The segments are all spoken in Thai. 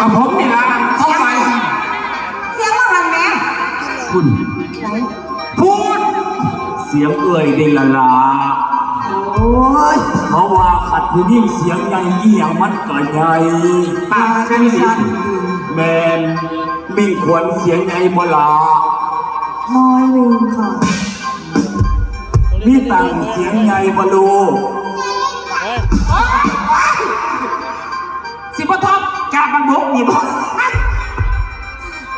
กับผมนี่ละเข้าไป เสียงว่าหันแม่คุณไหนพูด เสียงเอ่ยเดลลาโอ้ยเพราะว่าขัดผู้ยิ่งเสียงใหญ่เยี่ยงมันก็ใหญ่ปากเส้นสิแมนมิ่งควรเสียงใหญ่บ่ลาน้อยหนึ่งค่ะ มีตังเสียงใหญ่บ่ลู นี่บอก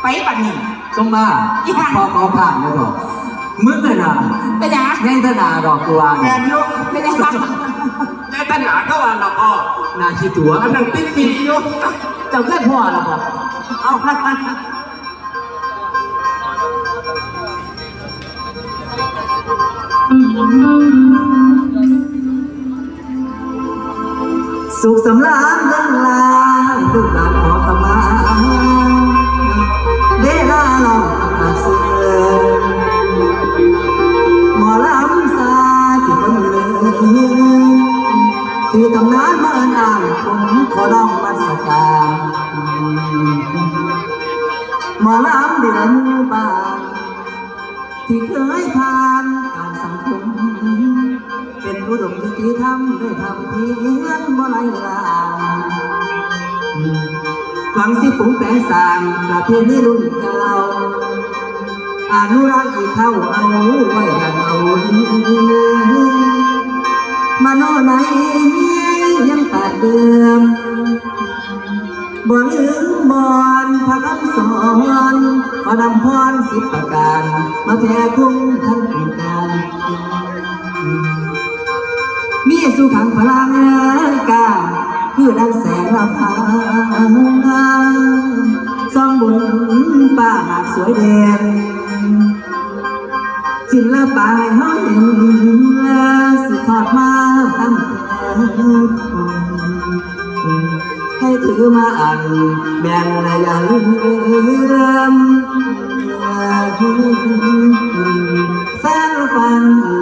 ไปบัดนี้ สมมาอีห่าพอขอผ่านแล้วก็มึงน่ะนะเป็นหยังแย่งธนาดอกตัวแมเนี่ยนยุไม่ได้ฟังแต่ตัณหาก็ว่าเราก็นาคิดตัวอันนั้นติ๊กติ๊กอยู่เจ้าเกิดพ่อแล้วบ่เอาสุขสำราญเรื่องลา ลูกหลานขอขมาเวลาเราอาเสือหมอลำซาที่คนเลยที่ตำนานเมาเอิ้นอ่างผมขอร้องมาสักการหมอลำเดือนบาที่เคยผ่านการสังคม เป็นอุดมคติธรรมได้ทำเพียงบ่ไรลาง หวังสิปรุงแปลงสางประเพณีรุ่นเก่าอนุรักษ์อีกเข้าเอาไว้ดันเอาดีมาโน่ไหนยังตาเดิมบ่ลืมบอนพระคำสอนขอนำพรสิบประการ มาแผ่คุ้มทั้งโครงการมีสุขังพลังกา คือดังแสงละพาซองบุญป้าหากสวยเด่นศิลปะให้เฮาเห็นสิทอดมาตั้งให้ถือมาอ่านแบ่งระยะเลื่มแสงฟัง